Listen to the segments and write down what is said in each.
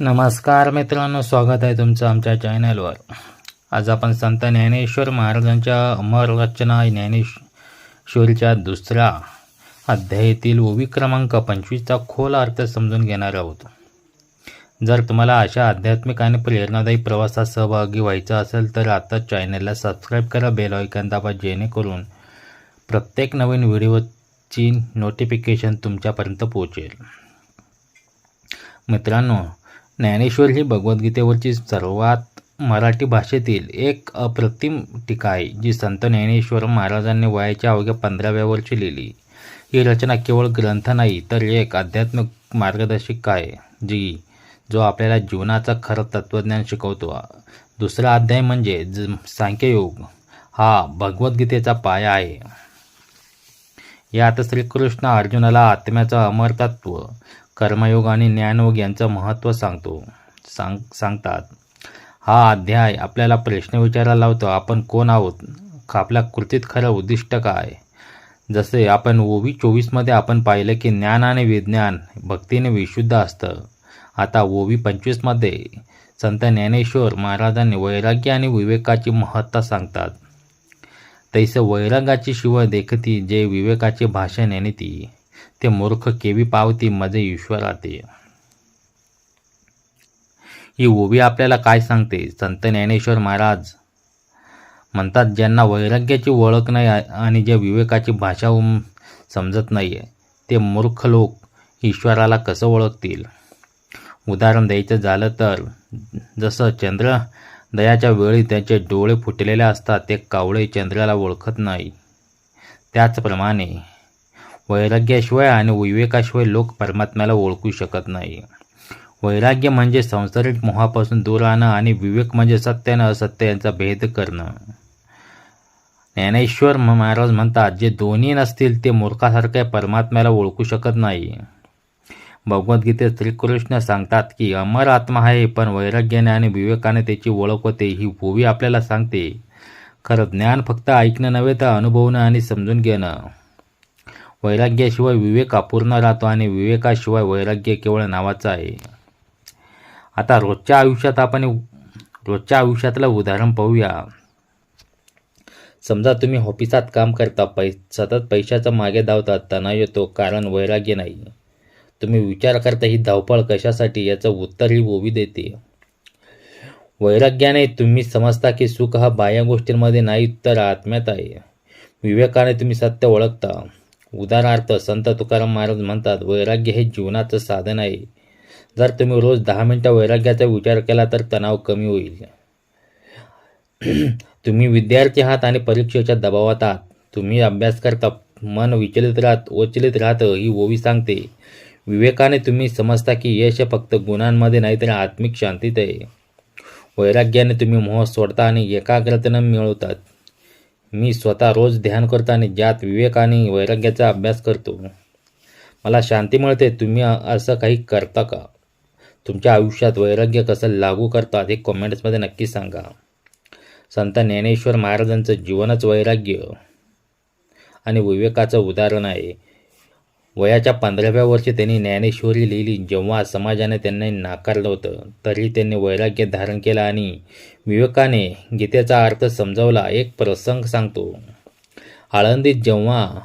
नमस्कार मित्रांनो स्वागत आहे तुमचं आमच्या चॅनलवर. आज आपण संत ज्ञानेश्वर महाराजांच्या अमर रचना ज्ञानेश्वरीच्या दुसऱ्या अध्यायातील ओवी क्रमांक पंचवीसचा खोल अर्थ समजून घेणार आहोत. जर तुम्हाला अशा आध्यात्मिक आणि प्रेरणादायी प्रवासात सहभागी व्हायचं असेल तर आता चॅनलला सबस्क्राईब करा बेल ऐकन दाबा जेणेकरून प्रत्येक नवीन व्हिडिओची नोटिफिकेशन तुमच्यापर्यंत पोहोचेल. मित्रांनो ज्ञानेश्वर ही भगवद्गीतेवरची सर्वात मराठी भाषेतील एक अप्रतिम टीका आहे जी संत ज्ञानेश्वर महाराजांनी वयाच्या अवघ्या पंधराव्या वर्षी लिहिली. ही रचना केवळ ग्रंथ नाही तर एक आध्यात्मिक मार्गदर्शिका आहे जी जो आपल्याला जीवनाचं खरं तत्त्वज्ञान शिकवतो. दुसरा अध्याय म्हणजे ज सांख्ययोग. हा भगवद्गीतेचा पाया आहे. यात श्रीकृष्ण अर्जुनाला आत्म्याचं अमरतत्व कर्मयोग आणि ज्ञानयोग यांचं महत्त्व सांगतो. सांग सांगतात हा अध्याय आपल्याला प्रश्न विचारायला लावतो आपण कोण आहोत? आपल्या कृतीत खरं उद्दिष्ट काय? जसे आपण ओवी चोवीसमध्ये आपण पाहिलं की ज्ञान आणि विज्ञान भक्तीने विशुद्ध असतं. आता ओवी पंचवीसमध्ये संत ज्ञानेश्वर महाराजांनी वैराग्य आणि विवेकाची महत्ता सांगतात. तैसे वैरागाची शिव देखती जे विवेकाचे भाषण येणती. ते मूर्ख केवी पावती मजे ईश्वराते. ही ओवी आपल्याला काय सांगते? संत ज्ञानेश्वर महाराज म्हणतात ज्यांना वैराग्याची ओळख नाही आणि ज्या विवेकाची भाषा उम समजत नाही आहे ते मूर्ख लोक ईश्वराला कसं ओळखतील? उदाहरण द्यायचं झालं तर जसं चंद्र दयाच्या वेळी त्याचे डोळे फुटलेले असतात ते कावळे चंद्राला ओळखत नाही. त्याचप्रमाणे वैराग्याशिवाय आणि विवेकाशिवाय लोक परमात्म्याला ओळखू शकत नाही. वैराग्य म्हणजे संसारिक मोहापासून दूर राहणं आणि विवेक म्हणजे सत्य आणि असत्य यांचा भेद करणं. ज्ञानेश्वर महाराज म्हणतात जे दोन्ही नसतील ते मूर्खासारखे परमात्म्याला ओळखू शकत नाही. भगवद्गीतेत श्रीकृष्ण सांगतात की अमर आत्मा आहे पण वैराग्याने आणि विवेकाने त्याची ओळख होते ही भूवी आपल्याला सांगते. खरं ज्ञान फक्त ऐकणं नव्हे तर अनुभवणं आणि समजून घेणं. वैराग्याशिवाय विवेक अपूर्ण राहतो आणि विवेकाशिवाय वैराग्य केवळ नावाचं आहे. आता रोजच्या आयुष्यात आपण रोजच्या आयुष्यातलं उदाहरण पाहूया. समजा तुम्ही ऑफिसात काम करता पै सतत पैशाचा मागे धावतात तणाव येतो कारण वैराग्य नाही. तुम्ही विचार करता ही धावपळ कशासाठी? याचं उत्तर ही ओवी देते. वैराग्याने तुम्ही समजता की सुख हा बाह्य गोष्टींमध्ये नाही तर आत्म्यात आहे. विवेकाने तुम्ही सत्य ओळखता. उदाहरणार्थ संत तुकाराम महाराज म्हणतात वैराग्य हे जीवनाचं साधन आहे. जर तुम्ही रोज दहा मिनटं वैराग्याचा विचार केला तर तणाव कमी होईल. तुम्ही विद्यार्थी आहात आणि परीक्षेच्या दबावात आहात. तुम्ही अभ्यास करता मन विचलित राहत वचलित राहतं ही ओवी सांगते. विवेकाने तुम्ही समजता की यश फक्त गुणांमध्ये नाही तर आत्मिक शांतीत आहे. वैराग्याने तुम्ही मोह सोडता आणि एकाग्रतेनं मिळवतात. मी स्वतः रोज ध्यान करतो आणि ज्यात विवेक आणि वैराग्याचा अभ्यास करतो. मला शांती मिळते तुम्ही असं काही करता का? तुमच्या आयुष्यात वैराग्य कसं लागू करतात हे कॉमेंट्समध्ये नक्की सांगा. संत ज्ञानेश्वर महाराजांचं जीवनच वैराग्य. आणि विवेकाचं उदाहरण आहे वयाच्या पंधराव्या वर्षी त्यांनी ज्ञानेश्वरी लिहिली जेव्हा समाजाने त्यांना नाकारलं होतं तरी त्यांनी वैराग्य धारण केलं आणि विवेकाने गीतेचा अर्थ समजावला. एक प्रसंग सांगतो. आळंदीत जेव्हा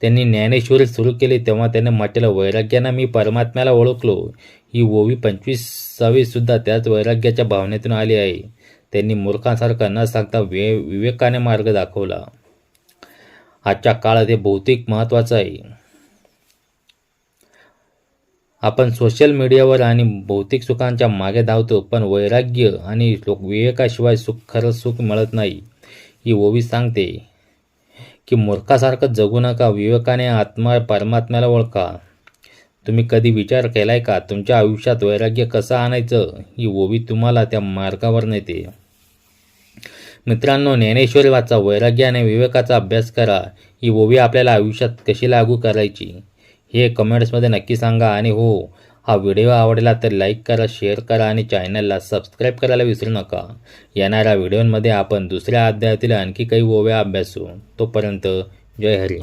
त्यांनी ज्ञानेश्वरी सुरू केली तेव्हा त्याने म्हटलं वैराग्यानं मी परमात्म्याला ओळखलो. ही ओवी पंचवीसावीसुद्धा त्याच वैराग्याच्या भावनेतून आली आहे त्यांनी मूर्खांसारखं न सांगता वे विवेकाने मार्ग दाखवला. आजच्या काळात हे भौतिक महत्त्वाचं आहे. आपण सोशल मीडियावर आणि भौतिक सुखांच्या मागे धावतो पण वैराग्य आणि विवेकाशिवाय सुख खरं सुख मिळत नाही. ही ओवी सांगते की मूर्खासारखं जगू नका विवेकाने आत्मा परमात्म्याला ओळखा. तुम्ही कधी विचार केलाय का? तुमच्या आयुष्यात वैराग्य कसं आणायचं? ही ओवी तुम्हाला त्या मार्गावर नेते. मित्रांनो ज्ञानेश्वरी वाचा वैराग्याने विवेकाचा अभ्यास करा. ही ओवी आपल्याला आयुष्यात कशी लागू करायची? हे कमेंट्समध्ये नक्की सांगा. आणि हो हा व्हिडिओ आवडला तर लाईक करा शेअर करा आणि चॅनलला सबस्क्राईब करायला विसरू नका. येणाऱ्या व्हिडिओमध्ये आपण दुसऱ्या अध्यायातील आणखी काही ओव्या अभ्यासू. तोपर्यंत जय हरी.